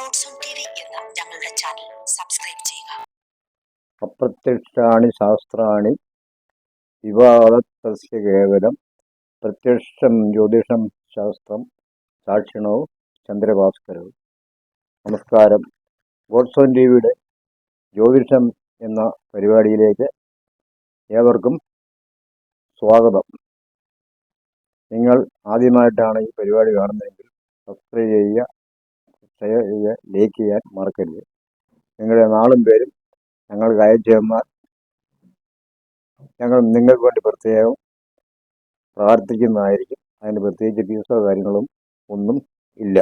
ഞങ്ങളുടെ channel subscribe ചെയ്യുക. അപ്രത്യക്ഷാണി ശാസ്ത്രാണി വിവാദത്തസ്യ കേവലം പ്രത്യക്ഷം ജ്യോതിഷം ശാസ്ത്രം സാക്ഷിണവും ചന്ദ്രഭാസ്കരവും. നമസ്കാരം. ഗോഡ്സോൺ ടി വിയുടെ ജ്യോതിഷം എന്ന പരിപാടിയിലേക്ക് ഏവർക്കും സ്വാഗതം. നിങ്ങൾ ആദ്യമായിട്ടാണ് ഈ പരിപാടി കാണുന്നതെങ്കിൽ സബ്സ്ക്രൈബ് ചെയ്യുക ഷെയർ ചെയ്യാൻ ലൈക്ക് ചെയ്യാൻ മറക്കരുത്. നിങ്ങളുടെ നാളും പേരും ഞങ്ങൾക്ക് അയച്ചു തന്നാൽ ഞങ്ങൾ നിങ്ങൾക്ക് വേണ്ടി പ്രത്യേകം പ്രാർത്ഥിക്കുന്നതായിരിക്കും. അതിന് പ്രത്യേകിച്ച് ഫീസോ കാര്യങ്ങളും ഒന്നും ഇല്ല.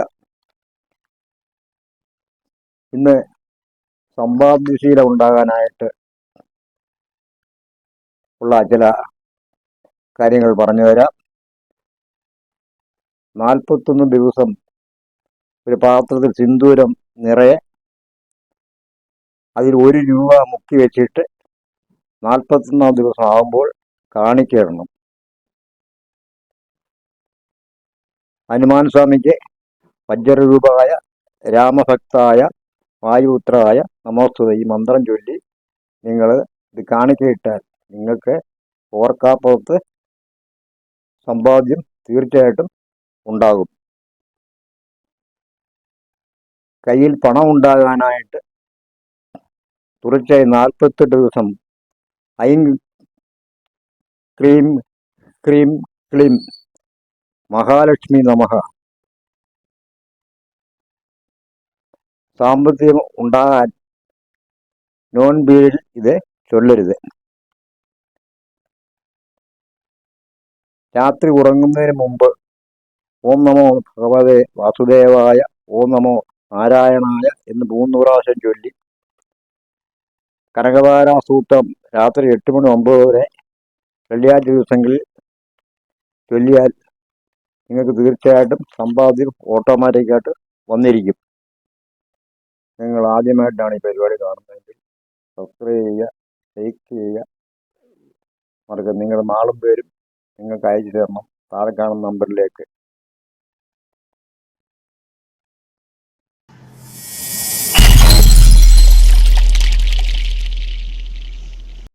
ഇന്ന് സമ്പാദ്യശീലം ഉണ്ടാകാനായിട്ട് ഉള്ള ചില കാര്യങ്ങൾ പറഞ്ഞു തരാം. നാൽപ്പത്തൊന്ന് ദിവസം ഒരു പാത്രത്തിൽ സിന്ദൂരം നിറയെ അതിൽ ഒരു രൂപ മുക്കി വെച്ചിട്ട് നാൽപ്പത്തൊന്നാം ദിവസം ആകുമ്പോൾ കാണിക്കണം ഹനുമാൻ സ്വാമിക്ക് വജ്രരൂപമായ രാമഭക്തായ വായുപുത്രായ നമോസ്തുത ഈ മന്ത്രം ചൊല്ലി നിങ്ങൾ ഇത് കാണിക്കയിട്ടാൽ നിങ്ങൾക്ക് ഓർക്കാപ്പുറത്ത് സമ്പാദ്യം തീർച്ചയായിട്ടും ഉണ്ടാകും. കയ്യിൽ പണം ഉണ്ടാകാനായിട്ട് തുടർച്ചയായി നാൽപ്പത്തെട്ട് ദിവസം ഐൻ ക്രീം ക്രീം ക്ലീം മഹാലക്ഷ്മി നമഹ സാമ്പത്തികം ഉണ്ടാകാൻ നോൺ ബീഡിൽ ഇത് ചൊല്ലരുത്. രാത്രി ഉറങ്ങുന്നതിന് മുമ്പ് ഓം നമോ ഭഗവതേ വാസുദേവായ ഓം നമോ നാരായണായ എന്ന് മൂന്ന് പ്രാവശ്യം ചൊല്ലി കനകവാരാസൂത്രം രാത്രി എട്ട് മണി ഒമ്പത് വരെ വെള്ളിയാഴ്ച ദിവസങ്ങളിൽ ചൊല്ലിയാൽ നിങ്ങൾക്ക് തീർച്ചയായിട്ടും സമ്പാദ്യം ഓട്ടോമാറ്റിക്കായിട്ട് വന്നിരിക്കും. നിങ്ങൾ ആദ്യമായിട്ടാണ് ഈ പരിപാടി കാണുന്നതെങ്കിൽ സബ്സ്ക്രൈബ് ചെയ്യുക ലൈക്ക് ചെയ്യുക. മറക്കുക നിങ്ങളുടെ നാളും പേരും നിങ്ങൾക്ക് അയച്ചു തരണം. താഴെ കാണുന്ന നമ്പറിലേക്ക്